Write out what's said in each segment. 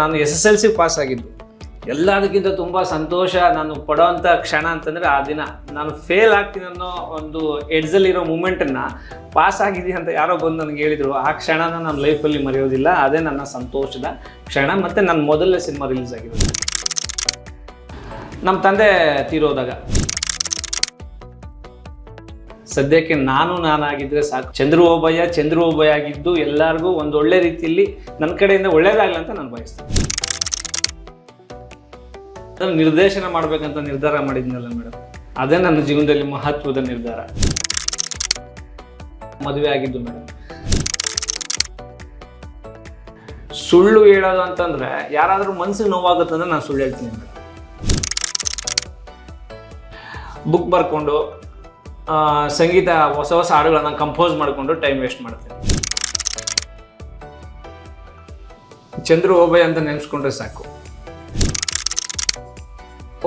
ನಾನು S S L C pass ಆಗಿದ್ದು. ಎಲ್ಲದಕ್ಕಿಂತ ತುಂಬ ಸಂತೋಷ ನಾನು ಪಡೋವಂಥ ಕ್ಷಣ ಅಂತಂದರೆ ಆ ದಿನ. ನಾನು ಫೇಲ್ ಆಗ್ತೀನಿ ಅನ್ನೋ ಒಂದು ಎಡ್ಜಲ್ಲಿರೋ ಮೂಮೆಂಟನ್ನು ಪಾಸ್ ಆಗಿದ್ದೀನಿ ಅಂತ ಯಾರೋ ಬಂದು ನನಗೆ ಹೇಳಿದರು. ಆ ಕ್ಷಣನ ನನ್ನ ಲೈಫಲ್ಲಿ ಮರೆಯೋದಿಲ್ಲ. ಅದೇ ನನ್ನ ಸಂತೋಷದ ಕ್ಷಣ ಮತ್ತು ನನ್ನ ಮೊದಲನೇ ಸಿನಿಮಾ ರಿಲೀಸ್ ಆಗಿರೋದು. ನಮ್ಮ ತಂದೆ ತೀರೋದಾಗ. ಸದ್ಯಕ್ಕೆ ನಾನು ನಾನಾಗಿದ್ದರೆ ಸಾಕು. ಚಂದ್ರ ಓಬಯ್ಯ ಚಂದ್ರು ಓಬಯ್ಯ ಆಗಿದ್ದು ಎಲ್ಲರಿಗೂ ಒಂದು ಒಳ್ಳೆ ರೀತಿಯಲ್ಲಿ ನನ್ನ ಕಡೆಯಿಂದ ಒಳ್ಳೇದಾಗಲಿ ಅಂತ ನಾನು ಬಯಸ್ತೇನೆ. ನಾನು ನಿರ್ದೇಶನ ಮಾಡ್ಬೇಕಂತ ನಿರ್ಧಾರ ಮಾಡಿದ್ನಲ್ಲ ಮೇಡಮ್ ಅದೇ ನನ್ನ ಜೀವನದಲ್ಲಿ ಮಹತ್ವದ ನಿರ್ಧಾರ. ಮದುವೆ ಆಗಿದ್ದು ಮೇಡಮ್ ಸುಳ್ಳು ಹೇಳೋದು ಅಂತಂದ್ರೆ ಯಾರಾದರೂ ಮನ್ಸಿಗೆ ನೋವಾಗುತ್ತಂದ್ರೆ ನಾನು ಸುಳ್ಳು ಹೇಳ್ತೀನಿ ಮೇಡಮ್ ಬುಕ್ ಬರ್ಕೊಂಡು ಸಂಗೀತ ಹೊಸ ಹೊಸ ಹಾಡುಗಳನ್ನು ಕಂಪೋಸ್ ಮಾಡಿಕೊಂಡು ಟೈಮ್ ವೇಸ್ಟ್ ಮಾಡ್ತೀನಿ. ಚಂದ್ರು ಓಬಯ್ ಅಂತ ನೆನೆಸ್ಕೊಂಡ್ರೆ ಸಾಕು.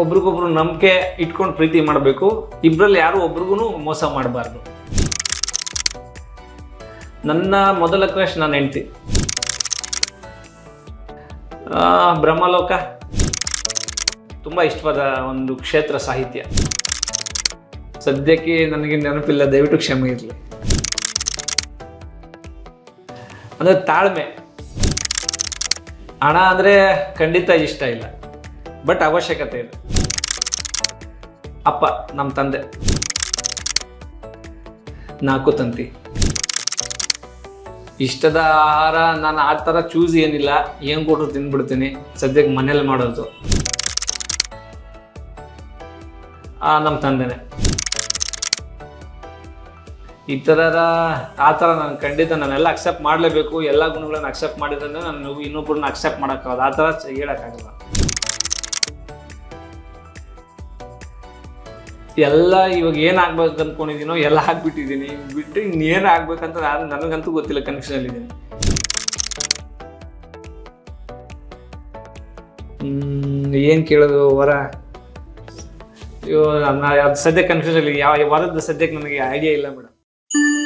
ಒಬ್ರಿಗೊಬ್ರು ನಂಬಿಕೆ ಇಟ್ಕೊಂಡು ಪ್ರೀತಿ ಮಾಡಬೇಕು. ಇಬ್ಬರಲ್ಲಿ ಯಾರು ಒಬ್ರಿಗೂ ಮೋಸ ಮಾಡಬಾರ್ದು. ನನ್ನ ಮೊದಲ ಕ್ರಶ್ ನನ್ನ ಹೆಂಡತಿ. ಬ್ರಹ್ಮಲೋಕ. ತುಂಬ ಇಷ್ಟವಾದ ಒಂದು ಕ್ಷೇತ್ರ ಸಾಹಿತ್ಯ. ಸದ್ಯಕ್ಕೆ ನನಗೆ ನೆನಪಿಲ್ಲ, ದಯವಿಟ್ಟು ಕ್ಷಮೆ ಇರಲಿ. ಅಂದರೆ ತಾಳ್ಮೆ. ಹಣ ಅಂದರೆ ಖಂಡಿತ ಇಷ್ಟ ಇಲ್ಲ ಬಟ್ ಅವಶ್ಯಕತೆ ಇದೆ. ಅಪ್ಪ ನಮ್ಮ ತಂದೆ. ನಾಲ್ಕು ತಂತಿ. ಇಷ್ಟದ ಆಹಾರ ನಾನು ಆ ಥರ ಚೂಸ್ ಏನಿಲ್ಲ, ಏನು ಕೊಟ್ಟರು ತಿಂದ್ಬಿಡ್ತೀನಿ ಸದ್ಯಕ್ಕೆ ಮನೇಲಿ ಮಾಡೋದು. ನಮ್ಮ ತಂದೆನೆ. ಈ ಥರದ ಆ ಥರ ನಾನು ಖಂಡಿತ ನಾನೆಲ್ಲ ಅಕ್ಸೆಪ್ಟ್ ಮಾಡಲೇಬೇಕು, ಎಲ್ಲ ಗುಣಗಳನ್ನ ಅಕ್ಸೆಪ್ಟ್ ಮಾಡಿದ್ರೆ ನಾನು ಇನ್ನೊಬ್ಬರನ್ನ ಅಕ್ಸೆಪ್ಟ್ ಮಾಡೋಕ್ಕಾಗಲ್ಲ ಆ ಥರ ಹೇಳೋಕ್ಕಾಗಲ್ಲ ಎಲ್ಲ ಇವಾಗ ಏನು ಅಂದ್ಕೊಂಡಿದ್ದೀನೋ ಎಲ್ಲ ಆಗ್ಬಿಟ್ಟಿದ್ದೀನಿ ಬಿಟ್ಟು ಇನ್ನೇನು ಆಗ್ಬೇಕಂತ ನಾನು ನನಗಂತೂ ಗೊತ್ತಿಲ್ಲ ಕನ್ಫ್ಯೂಷನಲ್ಲಿದ್ದೀನಿ ಏನು ಕೇಳೋದು ವರ? ಅಯ್ಯೋ ನಾನು ಅದು ಸದ್ಯಕ್ಕೆ ಇಲ್ಲ ಯಾವ ವರದ ಸದ್ಯಕ್ಕೆ ನನಗೆ ಐಡಿಯಾ ಇಲ್ಲ ಮೇಡಮ್ you